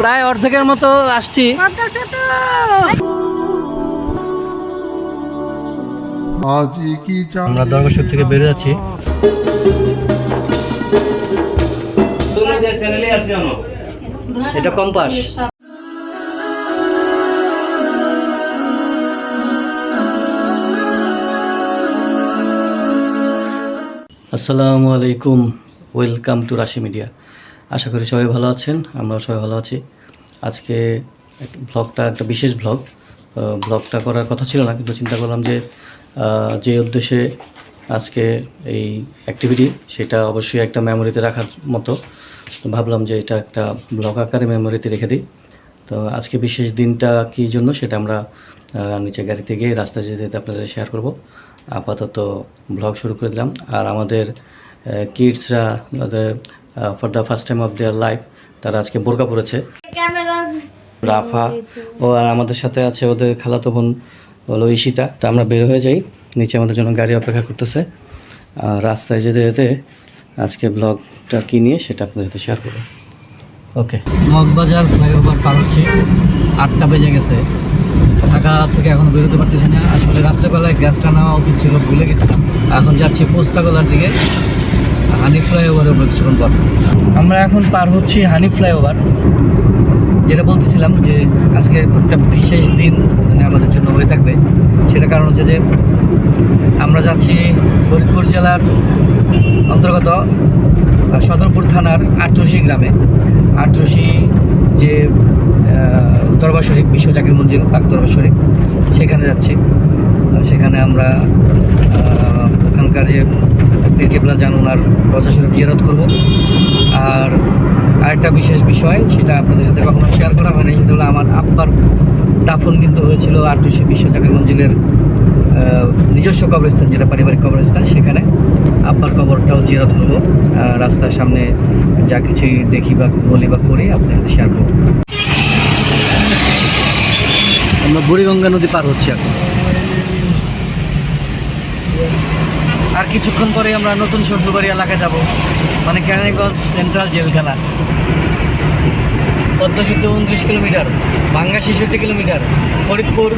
প্রায় অর্ধেকের মতো আসছি। আমরা দরগাসুর থেকে বেরিয়ে যাচ্ছি এটা কম্পাস। আসসালামু আলাইকুম। Welcome to Rashi media. আশা করি সবাই ভালো আছেন, আমরাও সবাই ভালো আছি। আজকে ব্লগটা একটা বিশেষ ব্লগ ব্লগটা করার কথা ছিল না, কিন্তু চিন্তা করলাম যে যে উদ্দেশ্যে আজকে এই অ্যাক্টিভিটি সেটা অবশ্যই একটা মেমোরিতে রাখার মতো। ভাবলাম যে এটা একটা ব্লগ আকারে মেমোরিতে রেখে দিই। তো আজকে বিশেষ দিনটা কী জন্য সেটা আমরা নিচে গাড়িতে গিয়ে রাস্তায় যেতে যেতে আপনাদের শেয়ার করব। আপাতত ব্লগ শুরু করে দিলাম। আর আমাদের কিডসরা for the first time of their life তারা আজকে বোরকা পড়েছে রাফা ও আর আমাদের সাথে আছে ওদের খালাতো বোন, হলো ঈশিতা। তো আমরা বের হয়ে যাই, নিচে আমাদের জন্য গাড়ি অপেক্ষা করতেছে। আর রাস্তায় যেতে যেতে আজকে ব্লগটা কী নিয়ে সেটা আপনাদের সাথে শেয়ার করব। ওকে মগবাজার ফ্লাইওভার পার হচ্ছে, আটটা বেজে গেছে। ঢাকা থেকে এখন বেরোতে পারতেছি না। আসলে রাত্রেবেলায় গ্যাসটা নেওয়া উচিত ছিল, ভুলে গেছিলাম। এখন যাচ্ছি পোস্তাগোলার দিকে। হানি ফ্লাইওভারের উপর কিছুক্ষণ আমরা এখন পার হচ্ছি হানি ফ্লাইওভার, যেটা বলতেছিলাম যে আজকে একটা বিশেষ দিন মানে আমাদের জন্য হয়ে থাকবে। সেটা কারণ হচ্ছে যে আমরা যাচ্ছি ফরিদপুর জেলার অন্তর্গত সদরপুর থানার আটরশি গ্রামে। আটরশি যে দরবার শরীফ, বিশ্ব জাকির মঞ্জিল পাক দরবার শরীফ, সেখানে যাচ্ছি। সেখানে আমরা ওখানকার যে পীর কেবলা জান ওনার রজা শরীফ জিয়ারত করব। আর আরেকটা বিশেষ বিষয়, সেটা আপনাদের সাথে কখনো শেয়ার করা হয়নি সেটা হলো আমার আব্বার দাফন কিন্তু হয়েছিল আটরশি বিশ্ব জাকির মঞ্জিলের নিজস্ব কবরস্থান, যেটা পারিবারিক কবরস্থান সেখানে। আব্বার কবরটাও জিয়ারত করব। রাস্তার সামনে যা কিছুই দেখি বা বলি বা করি, আপনাদের সাথে শেয়ার করব। আমরা বুড়িগঙ্গা নদী পার হচ্ছি এখন। আর কিছুক্ষণ পরে আমরা নতুন শ্বশুরবাড়ি এলাকায় যাব মানে কেরানীগঞ্জ সেন্ট্রাল জেলখানা। পদ্মা সেতু উনত্রিশ কিলোমিটার ভাঙ্গা ছেষট্টি কিলোমিটার ফরিদপুর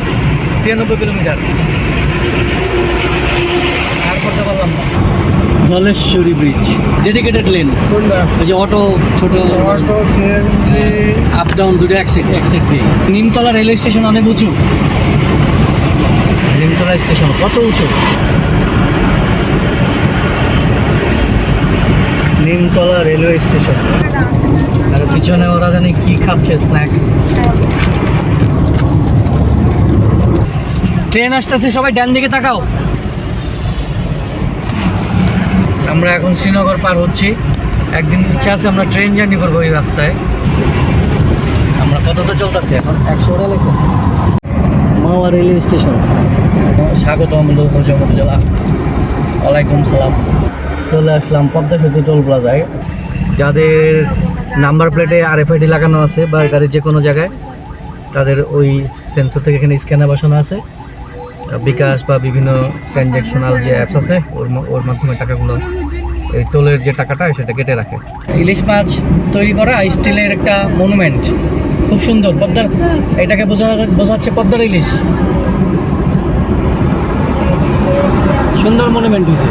ছিয়ানব্বই কিলোমিটার। আর করতে পারলাম না। জলেশ্বরী ব্রিজ। ডেডিকেটেড লেন ওই যে অটো ছোট অটো সিএনজি। আপ ডাউন দুটো এক সাইড এক সাইড দিয়ে। নিমতলা রেল স্টেশন অনেক উঁচু। নিমতলা স্টেশন কত উঁচু? Nimtala railway station. আর পিছনে ওরা জানি কি খাচ্ছে, স্ন্যাক্স। ট্রেন আসতেছে, সবাই ডান দিকে তাকাও। আমরা এখন শ্রীনগর পার হচ্ছি। একদিন ইচ্ছা আছে আমরা ট্রেন জার্নি করব এই রাস্তায়। আমরা কতটা চলতেছি এখন। একশো ওটা লেগেছে। Mawa railway station. স্বাগতম লোক উপজেলা ওয়ালাইকুম সালাম। চলে আসলাম পদ্মা সেতু টোল প্লাজায়। যাদের নাম্বার প্লেটে আর আরএফআইডি লাগানো আছে বা গাড়ির যে কোনো জায়গায়, তাদের ওই সেন্সর থেকে এখানে স্ক্যানার বসানো আছে। বিকাশ বা বিভিন্ন ট্রানজ্যাকশনাল যে অ্যাপস আছে, ওর ওর মাধ্যমে টাকাগুলো এই টোলের যে টাকাটা, সেটা কেটে রাখে। ইলিশ মাছ তৈরি করা স্টিলের একটা মনুমেন্ট খুব সুন্দর। পদ্মার এটাকে বোঝা বোঝাচ্ছে পদ্মার ইলিশ। সুন্দর মনুমেন্ট হয়েছে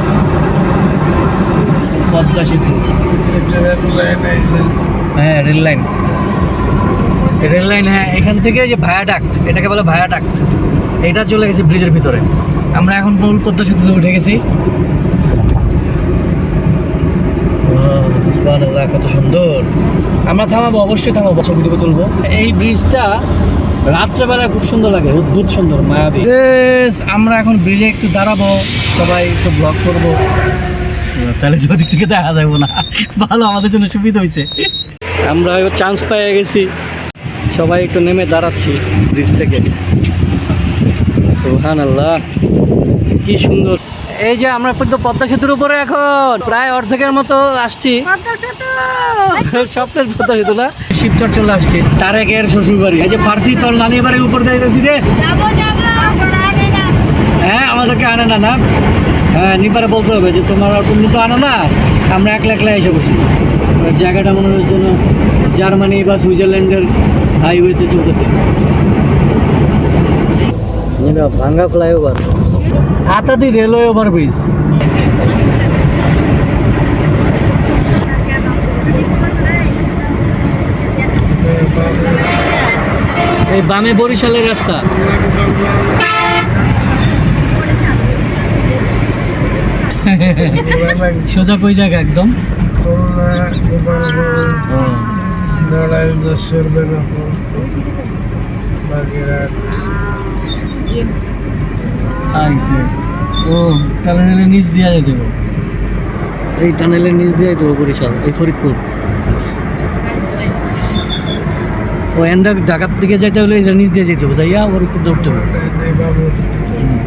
পদ্মা সেতু। হ্যাঁ রেল লাইন। রেল লাইন হ্যাঁ এখান থেকে যে ভায়াডাক্ট এটাকে বলে ভায়াডাক্ট এটা চলে গেছে ব্রিজের ভিতরে। আমরা এখন মূল পদ্মা সেতুতে উঠে গেছি? কত সুন্দর। আমরা থামাবো, অবশ্যই থামাবো ছবি টবি তুলবো। এই ব্রিজটা রাত্রেবেলায় খুব সুন্দর লাগে, অদ্ভুত সুন্দর, মায়াবী। আমরা এখন ব্রিজে একটু দাঁড়াবো, সবাই একটু ব্লগ করব। তাহলে তো ওদিক থেকে দেখা যাব না। ভালো আমাদের জন্য সুবিধা হয়েছে আমরা এবার চান্স পেয়ে গেছি। সবাই একটু নেমে দাঁড়াচ্ছি ব্রিজ থেকে। সুহান আল্লাহ কি সুন্দর। এই যে আমরা কিন্তু পদ্মা সেতুর উপরে এখন। প্রায় অর্ধেকের মতো আসছি। সপ্তাহের পদ্মা সেতু না? শিবচর চলে আসছি। তারেকের শ্বশুর বাড়ি এই যে ফার্সি তল নালিয়ে বাড়ির উপর দিয়ে গেছি রে যাব যাব আমরা আনি না হ্যাঁ আমাদেরকে আনে না না। হ্যাঁ নিপারে বলতে হবে যে তোমার তুমি তো আনো না। আমরা একলা একলা এসে বসি। জায়গাটা মনে হচ্ছে যেন জার্মানি বা সুইজারল্যান্ডের হাইওয়েতে চলতেছে। ভাঙ্গা ফ্লাইওভার। আতাদি railway overbridge. এই বামে বরিশালের রাস্তা। সোজা কই জায়গা একদম? যশোর বেনাপুর বাগেরহাট আইসে ও টানেলের নিচ দিয়া যেতে এই টানেলের নিচ দিয়ে বরিশাল এই ফরিদপুর। ও এন্ডা ঢাকার দিকে যাইতে হলে এটা নিচ দিয়ে যেতে হবে যাইয়া ওর একটু দৌড়তে হবে বাবু হুম।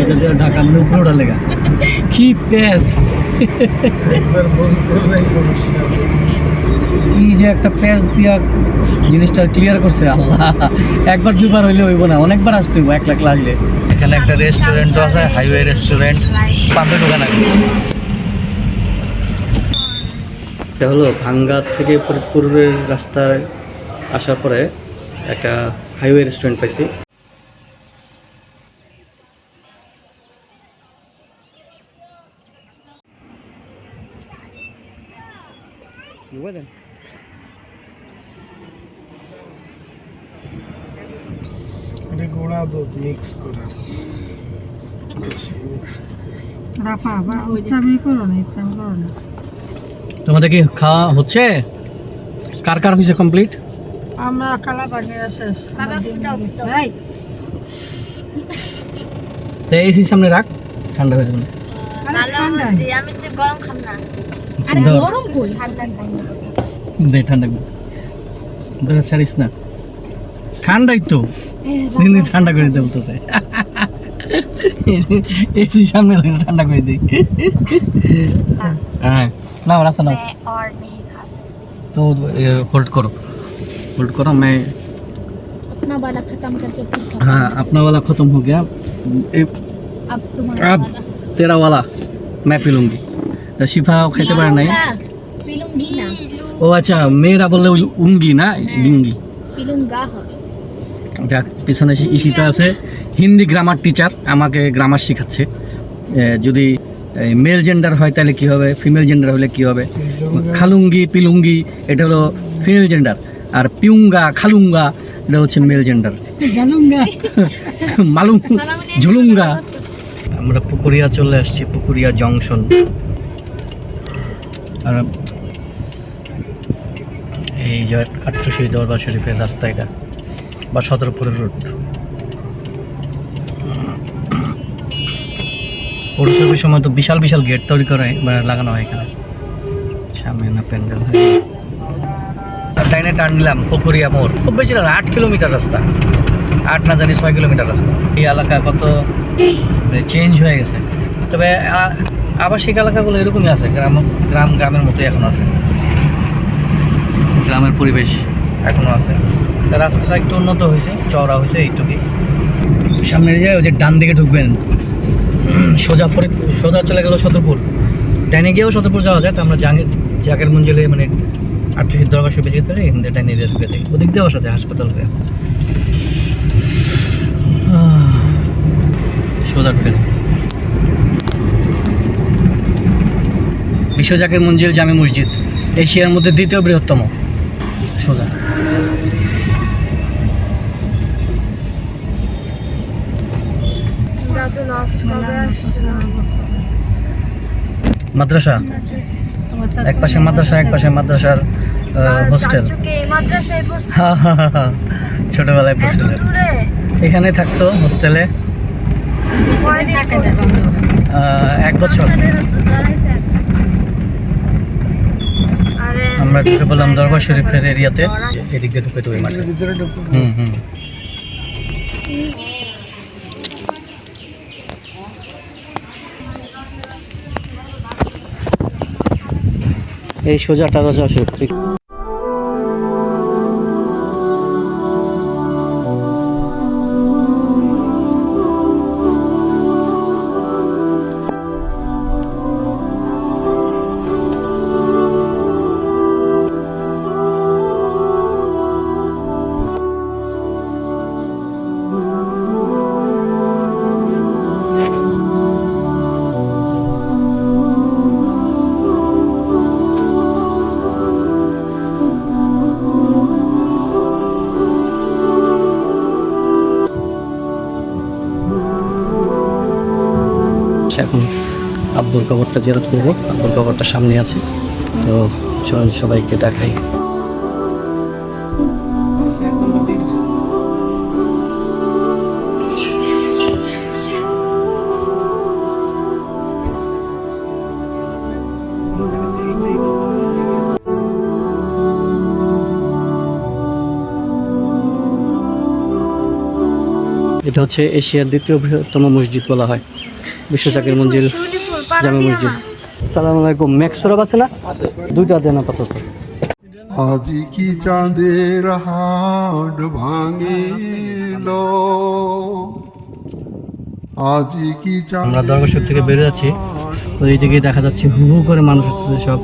এটা দিয়ে ঢাকা মানে উপরে ওঠা লেগা সমস্যা। কি যে একটা প্যাচ দিয়া জিনিসটা ক্লিয়ার করছে আল্লাহ। একবার দুবার হইলে হইব না অনেকবার আসতে হইব এক লাখ লাগলে। এখানে একটা রেস্টুরেন্টও আছে হাইওয়ে রেস্টুরেন্ট পাম্পে দোকান আছে এটা হলো ভাঙ্গা থেকে ফরিদপুরের রাস্তায় আসার পরে একটা হাইওয়ে রেস্টুরেন্ট পাইছি দেন এটা গোড়া দুধ মিক্স করার রাফা বা ইচ্ছামি করো না ইচ্ছামি করো না। তোমাদের কি খাওয়া হচ্ছে? কার কার হয়েছে কমপ্লিট আমরা কালা বাগেরা শেষ। বাবা ফুটাও তো এসি সামনে রাখ ঠান্ডা হয়ে যাবে না। ভালো মধ্যে আমি তো গরম খাম না। ধর। ঠান্ডা দে ঠান্ডা ধরে ছাড়িস না। ঠান্ডাই তো। দিন দিন ঠান্ডা করে দিতে বলতেছে এসি সামনে রেখে ঠান্ডা করে দিই হ্যাঁ না রাখো না मैं और नहीं खा सकती तो होल्ड करो होल्ड करो मैं अपना वाला खत्म करके फिर खाऊं। हाँ अपना वाला ख़त्म हो गया ए, अब तुम्हारा अब वाला तेरा वाला मैं पी लूँगी तो शिफा खाते पारे नहीं पी लूंगी ना ও আচ্ছা মেয়েরা বললে ওই উঙ্গি না ডিঙ্গি पी लूंगा হবে যাক পিছনে ইশিতা আছে। হিন্দি গ্রামার টিচার আমাকে গ্রামার শেখাচ্ছে। যদি মেল জেন্ডার হয় তাহলে কী হবে? ফিমেল জেন্ডার হলে কী হবে? খালুঙ্গি পিলুঙ্গি এটা হলো ফিমেল জেন্ডার আর পিউঙ্গা খালুঙ্গা এটা হচ্ছে মেল জেন্ডার মালুং ঝুলুঙ্গা। আমরা পুকুরিয়া চলে আসছি পুকুরিয়া জংশন। আর এই যে আটশোশি দরবার শরীফের রাস্তা এটা। বা সদরপুরের রুট পৌরসভার সময় তো বিশাল বিশাল গেট তৈরি করা বা লাগানো হয় এখানে। সামনে না প্যান্ডেল টাইনে টান নিলাম পুকুরিয়া মোড়। খুব বেশি না, আট কিলোমিটার রাস্তা। আট না জানি ছয় কিলোমিটার রাস্তা। এই এলাকা কত চেঞ্জ হয়ে গেছে। তবে আবাসিক এলাকাগুলো এরকমই আছে, গ্রাম গ্রাম, গ্রামের মতোই এখন আছে। গ্রামের পরিবেশ এখনও আছে। রাস্তাটা একটু উন্নত হয়েছে, চওড়া হয়েছে এইটুকুই। সামনে যে ওই যে ডান দিকে ঢুকবেন সোজা ফরিদ সোজা চলে গেল সদরপুর। ডাইনে গিয়েও সদরপুর যাওয়া যায় তো আমরা জাঙ্গির জাকের মঞ্জিলে মানে আটশো দরকার শিল্পে যেতে পারি এখান থেকে ডাইনে দিয়ে ঢুকে যাই ওদিক দিয়েও আসা যায় হাসপাতাল হয়ে। সোজা ঢুকে বিশ্ব জাকের মঞ্জিল জামে মসজিদ, এশিয়ার মধ্যে দ্বিতীয় বৃহত্তম। সোজা। মাদ্রাসা? এক পাশে মাদ্রাসা এক পাশে মাদ্রাসার হোস্টেল। ছোটবেলায় পড়ছিল এখানে থাকতো হোস্টেলে? এক বছর। আমরা ঢুকে বললাম দরবার শরীফের এরিয়াতে। এদিক দিয়ে ঢুকে তো ওই মাঠে। হুম হুম। এই সোজা টাকা শরীফ কবরটা জেরত করব। আব্বুর কবরটা সামনে আছে। তো চলুন সবাইকে দেখাই। এটা হচ্ছে এশিয়ার দ্বিতীয় বৃহত্তম মসজিদ বলা হয়। বিশ্ব জাকির মঞ্জিল। জামে মসজিদ সালাম আলাইকুম ম্যাক্সরব আছে না? দুইটা দেন আপাতত। আজি কি চাঁদের হাট ভাঙিল? আজি কি আমরা দরগাসুর থেকে বেরো যাচ্ছি। ওই দিকে দেখা যাচ্ছে হু হু করে মানুষ আসছে সব।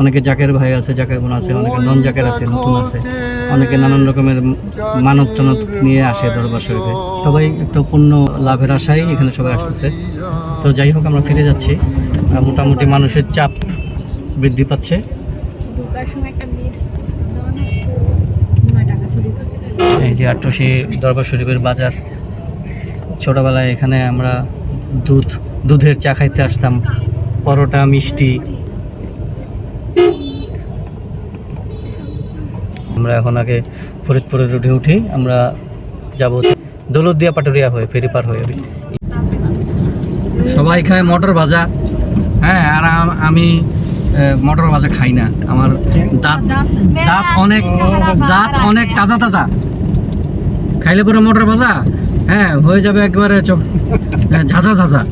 অনেকে জাকের ভাই আছে জাকের বোন আছে অনেকে নন জাকের আছে নতুন আছে। অনেকে নানান রকমের মানত টানত নিয়ে আসে দরবার শরীফে। সবাই একটু পূর্ণ লাভের আশায় এখানে সবাই আসতেছে। তো যাই হোক আমরা ফিরে যাচ্ছি। মোটামুটি মানুষের চাপ বৃদ্ধি পাচ্ছে। এই যে আট্রসি দরবার শরীফের বাজার। ছোটবেলায় এখানে আমরা দুধ দুধের চা খাইতে আসতাম। পরোটা মিষ্টি। আমরা এখন আগে ফরিদপুরে রুটে উঠি। আমরা যাব দৌলতদিয়া পাটুরিয়া হয়ে ফেরি পার হয়ে। সবাই খায় মটর ভাজা। হ্যাঁ আর আমি মটর ভাজা খাই না। আমার দাঁত দাঁত অনেক দাঁত অনেক তাজা তাজা। খাইলে পরে মটর ভাজা? হ্যাঁ হয়ে যাবে একবারে চোখ ঝাঁঝা ঝাঁঝা।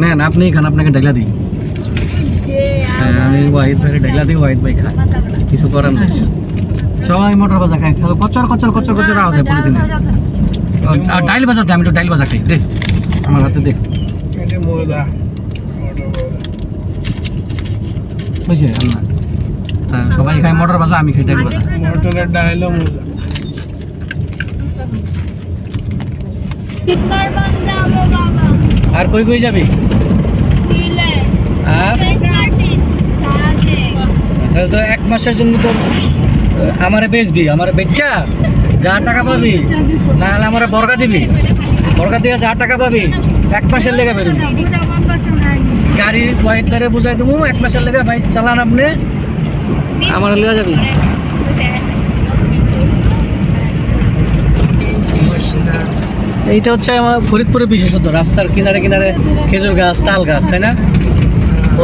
নেন আপনি খান আপনাকে ডাইলা দিই। হ্যাঁ আমি ওয়াহিদ ভাইয়ের ডাইলা দিই ওয়াহিদ ভাই খায়। কিছু করার নেই। সবাই মটর ভাজা খায়। খালি কচর কচর কচর কচর আওয়াজ হয় প্রতিদিন আর ডাইল ভাজা দে আমি একটু ডাইল ভাজা খাই। দে আমার হাতে দে। এটা মজা মোটা মজা বুঝলি? রান্না তা সবাই খায় মটর ভাজা আমি খাই ডাইল ভাজা মোটরের ডাইলও মজা সুন্দরবন যাব বাবা। আর কই কই যাবি? তাহলে তো এক মাসের জন্য তো আমারে বেচবি আমার বেচা? যা টাকা পাবি না হলে আমারে বর্গা দিবি। বর্গা দিয়ে যা টাকা পাবি, এক মাসের লেগে বেরোবি। গাড়ি ওয়াইট তারে বুঝাই দেবো, এক মাসের লেগে ভাই চালান আপনি, আমার লিয়ে যাবি। এইটা হচ্ছে আমার ফরিদপুরের বিশেষত্ব, রাস্তার কিনারে কিনারে খেজুর গাছ, তাল গাছ, তাই না?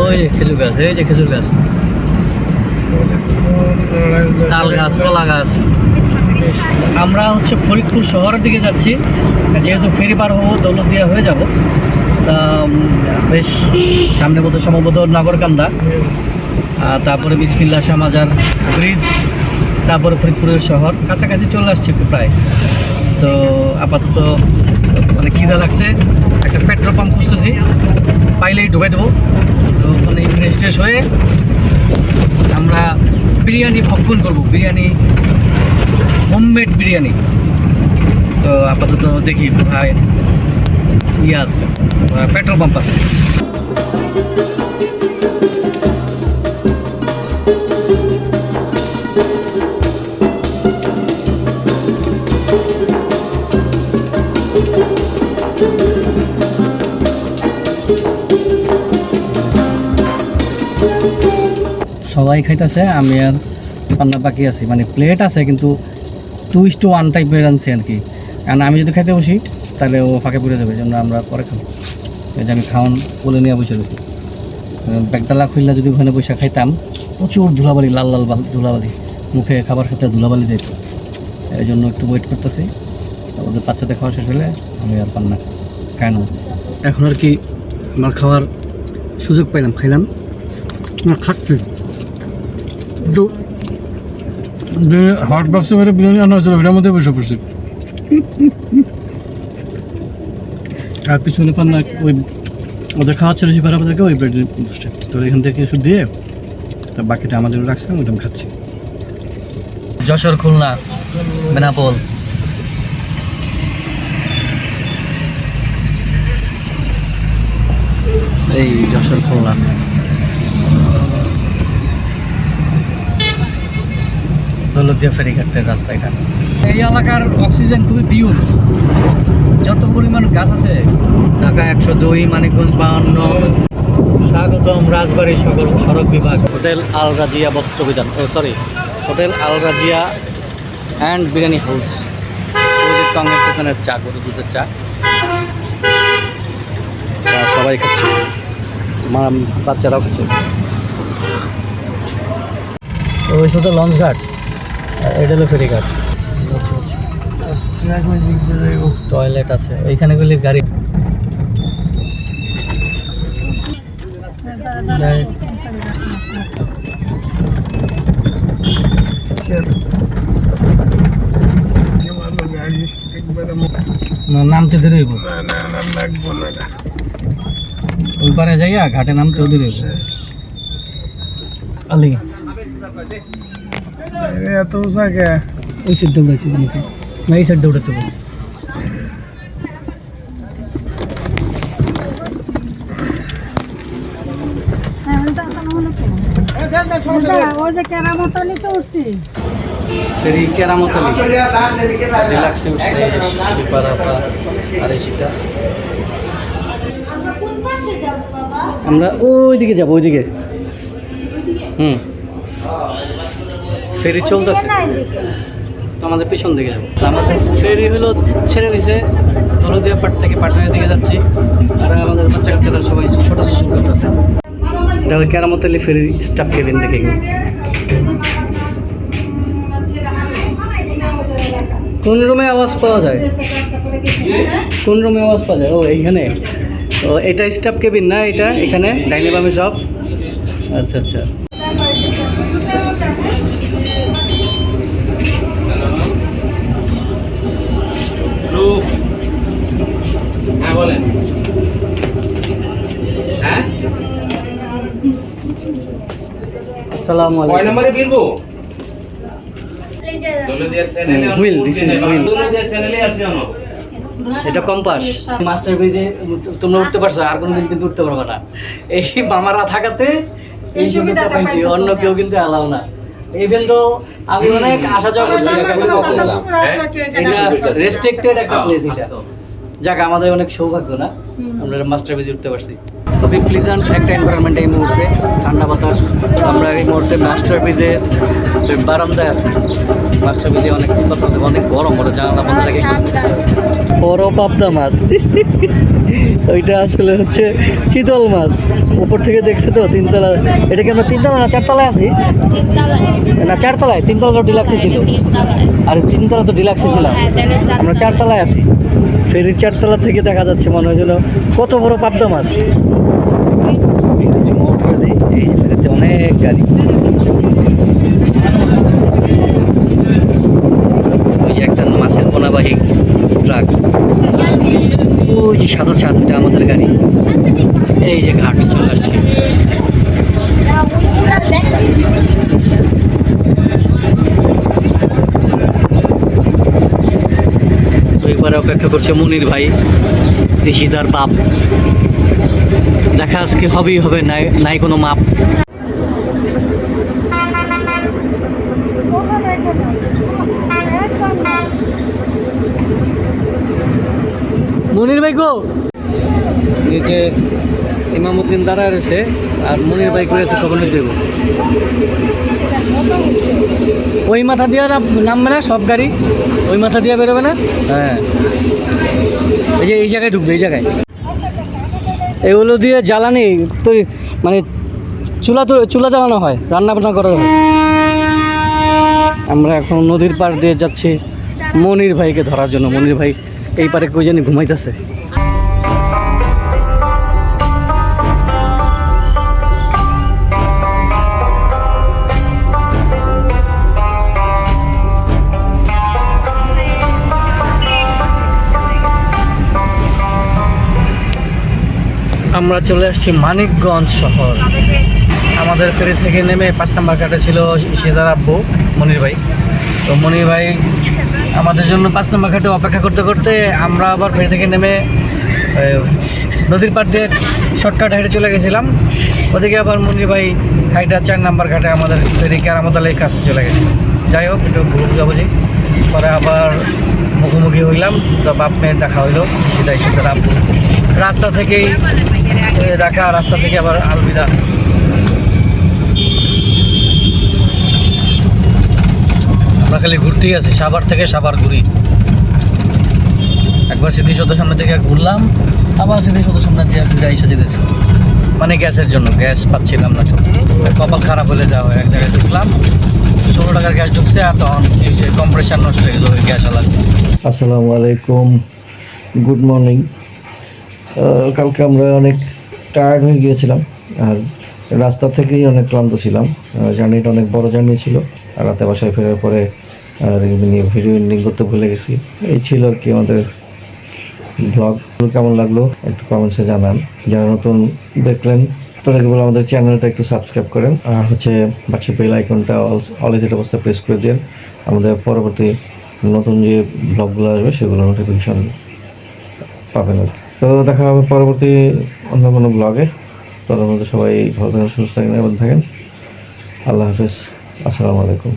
ওই যে খেজুর গাছ, এই যে খেজুর গাছ। তাল গাছ, কলা গাছ। আমরা হচ্ছে ফরিদপুর শহরের দিকে যাচ্ছি। যেহেতু ফেরি পার হব দৌলতদিয়া হয়ে যাব। তা বেশ, সামনে বলতে সম্ভবত নগরকান্দা। তারপরে বিসমিল্লা শাহমাজার ব্রিজ, তারপরে ফরিদপুরের শহর। কাছাকাছি চলে আসছে প্রায়। তো, আপাতত মানে খিদা লাগছে। একটা পেট্রোল পাম্প খুঁজতেছি। পাইলেই ঢুকাই দেবো। তো মানে ফ্রেশ হয়ে আমরা বিরিয়ানি ভক্ষণ করব। বিরিয়ানি হোমমেড বিরিয়ানি তো আপাতত দেখি ভাই ইয়ে আছে পেট্রোল পাম্প আছে। সবাই খাইতেছে, আমি আর রান্না বাকি আছি। মানে প্লেট আছে, কিন্তু টু ইস টু ওয়ান টাইপের আনছি আর কি। কারণ আমি যদি খাইতে বসি, তাহলে ও ফাঁকে পড়ে যাবে জন্য আমরা পরে খাব। এই যে আমি খাওয়ান বলে নিয়ে বসে রয়েছি। ব্যাগডালা খুললে যদি ওখানে বসে খাইতাম, প্রচুর ধুলাবালি, লাল লাল বাল- ধুলাবালি। মুখে খাবার খেতে ধুলাবালি যেত। এই জন্য একটু ওয়েট করতেছি। ওদের বাচ্চাদের খাওয়া শেষ হলে আমি আর পান না। খাই না। এখন আর কি আমার খাওয়ার সুযোগ পাইলাম, খাইলাম। না খাচ্ছি হট বক্সে মেরে বিরিয়ানি আনা হয়েছিল ওটার মধ্যে বসে পড়ছে। আর পিছনে পান না ওই ওদের খাওয়া ছিল যে আমাদেরকে ওই বেডে বসছে। তো এখান থেকে কিছু দিয়ে, তা বাকিটা আমাদের রাখছিলাম ওইটা আমি খাচ্ছি। যশোর, খুলনা, বেনাপোল। এই যশোর, খুলনা। দৌলতদিয়া ফেরিঘাটের রাস্তা এটা। এই এলাকার অক্সিজেন খুবই পিওর। যত পরিমাণ গাছ আছে ঢাকা একশো দুই মানিকগঞ্জ বাহান্ন। স্বাগতম রাজবাড়ী সকল সড়ক বিভাগ। হোটেল আল রাজিয়া বস্ত্র বিধান। ও sorry hotel Al Razia and biryani house. যে দোকানের চা গরু দুধের চা। সবাই খাচ্ছে। বাচ্চারাও খাচ্ছে। ওই শুধু লঞ্চ ঘাট এটা হলো ফেরিঘাট। ট্রাক ওই দিক দিয়ে যাইব। টয়লেট আছে। এইখানে গেলে গাড়ি নামতে দেরি হইব। না না না লাগবো না এটা ওই পারে যাইয়া ঘাটে নামতে হইব। আলি এত উঁচা কে ওই সাইডটা উঠাইতে হবে নাকি না এই সাইডটা উঠাতে হবে হ্যাঁ, ওইটা আসানো হলো তো। ওইটা, ওই যে কেরামতালি তো উঠছি ফেরি কেরামত আলী ডিলাক্সে উঠছে শিপারাপা আর এই সেটা আমরা কোন পাশে যাব বাবা? আমরা ওই দিকে যাব ওইদিকে। হুম। ফেরি চলতেছে। আমাদের পিছন দিকে যাব। আমাদের ফেরি হলো ছেড়ে দিছে। দৌলদিয়া পাট থেকে পাটুরিয়া দিকে যাচ্ছি। আর আমাদের বাচ্চা কাচ্চারা সবাই ফটো সেশন করতেছে। এটা কেরামত আলী ফেরির স্টাফ কেবিন দেখে গেল কোন রুমে আওয়াজ পাওয়া যায়? কোন রুমে আওয়াজ পাওয়া যায়? ও এইখানে। ও এটা স্টাফ কেবিন না এটা? এখানে? ডাইনে বামে সব আচ্ছা আচ্ছা হ্যাঁ বলেন হ্যাঁ আসসালামু কয় নম্বরে ফিরবো? প্লেজার দৌলদিয়ার চ্যানেলে হুম, হুইল, this is হুইল। দৌলদিয়ার চ্যানেলে আছে জানো এটা কম্পাস। মাস্টার ব্রিজে তোমরা উঠতে পারছ আর কোনোদিন কিন্তু উঠতে পারবে না। এই মামারা থাকাতে এই সুবিধাটা পাইছি অন্য কেউ কিন্তু অ্যালাউ না। ইভেন তো আমি অনেক যাওয়া করছি এটা রেস্ট্রিক্টেড একটা প্লেস এটা। যাক আমাদের অনেক সৌভাগ্য না। আমরা মাস্টার ব্রিজে উঠতে পারছি। খুবই প্লিজেন্ট একটা এনভায়রনমেন্ট এই মুহূর্তে। ঠান্ডা বাতাস। আমরা এই মুহূর্তে মাস্টার ব্রিজে বারান্দায় আছি। মাস্টার ব্রিজে অনেক কথা অনেক গরম ওটা জানালা বন্ধ রেখে বড় পাবদা মাছ। ওইটা আসলে হচ্ছে চিতল মাছ। উপর থেকে দেখছে তো তিনতলা। এটা কি আমরা তিনতলা না চারতলায় আছি? না চারতলায়। তিনতলা ডিলাক্সে ছিল। আর তিনতলা তো ডিলাক্সে ছিলাম আমরা চারতলায় আছি। ফেরির চারতলা থেকে দেখা যাচ্ছে মনে হয় যেন কত বড় পাবদা মাছ এই যে মোড় করে দেই, এই যে ফেরিতে অনেক গাড়ি। ওই যে একটা মাছের পোনাবাহী ট্রাক ওই যে সাদা ছাদ ওটা আমাদের গাড়ি। এই যে ঘাট, চলে আসছে। এবারে অপেক্ষা করছে মনির ভাই ঋষিদার বাপ। দেখা আজকে হবেই হবে, নাই নাই কোনো মাপ ওখানে কোনো। একদম না। মনির ভাই গো নিচে ইমামুদ্দিন দাঁড়ায় রয়েছে আর মনির ভাই করেছে কখন দেব ওই মাথা দিয়ে নামবে না সব গাড়ি? ওই মাথা দিয়ে বেরোবে না? হ্যাঁ। এই যে এই জায়গায় ঢুকবে এই জায়গায়। এগুলো দিয়ে জ্বালানি তৈরি মানে চুলা তো চুলা জ্বালানো হয় রান্না বান্না করা হয়। আমরা এখন নদীর পাড় দিয়ে যাচ্ছি মনির ভাইকে ধরার জন্য। মনির ভাই এই পারে কই জানি ঘুমাইতেছে। আমরা চলে আসছি মানিকগঞ্জ শহর। আমাদের ফেরি থেকে নেমে পাঁচ নাম্বার ঘাটে ছিল সিদার আব্বু, মনির ভাই। তো মনির ভাই, আমাদের জন্য পাঁচ নম্বর ঘাটে অপেক্ষা করতে করতে আমরা আবার ফেরি থেকে নেমে নদীর পাড় দিয়ে শর্টকাট হেঁটে চলে গেছিলাম। ওদিকে আবার মনির ভাই হাইটা চার নাম্বার ঘাটে আমাদের ফেরি কেরামত আলীর কাছে চলে গেছিল যাই হোক, একটু ভুল বুঝাবুঝি। পরে আবার মুখোমুখি হইলাম, তো বাপ মেয়ের দেখা হইল সেটাই সাথে আব্বু। রাস্তা থেকেই দেখা রাস্তা থেকে আবার আলবিদা। আমরা খালি ঘুরতেই আছি, সাভার থেকে সাভার ঘুরি। একবার স্মৃতিসৌধ সামনে থেকে ঘুরলাম, আবার স্মৃতিসৌধ সামনে দিয়ে ঘুরে এসে যেতেছি। মানে গ্যাসের জন্য, গ্যাস পাচ্ছিলাম না কপাল খারাপ হলে যাওয়া হয়, এক জায়গায় ঢুকলাম, ষোলো টাকার গ্যাস ঢুকছে আর তখন কম্প্রেসার নষ্ট হয়ে গেছে গ্যাস আলাদা। আসসালামু আলাইকুম, গুড মর্নিং। কালকে আমরা অনেক টায়ার্ড হয়ে গিয়েছিলাম, আর রাস্তা থেকেই অনেক ক্লান্ত ছিলাম। জার্নিটা অনেক বড় জার্নি ছিল, আর রাতে বাসায় ফেরার পরে আর ভিডিও এন্ডিং করতে ভুলে গেছি। এই ছিল আর কি আমাদের ব্লগ কেমন লাগল একটু কমেন্টসে জানান। যারা নতুন দেখলেন, তাদেরকে বলে আমাদের চ্যানেলটা একটু সাবস্ক্রাইব করেন, আর হচ্ছে পাশে বেল আইকনটা অলেজ এটা অবস্থা প্রেস করে দিন। আমাদের পরবর্তী নতুন যে ব্লগগুলো আসবে সেগুলো নোটিফিকেশন পাবেন আর কি। তো দেখা হবে পরবর্তী অন্য কোনো ব্লগে তোর মধ্যে সবাই ভালো থাকেন, সুস্থ থাকেন এবং থাকেন। আল্লাহ হাফেজ। আসসালামু আলাইকুম।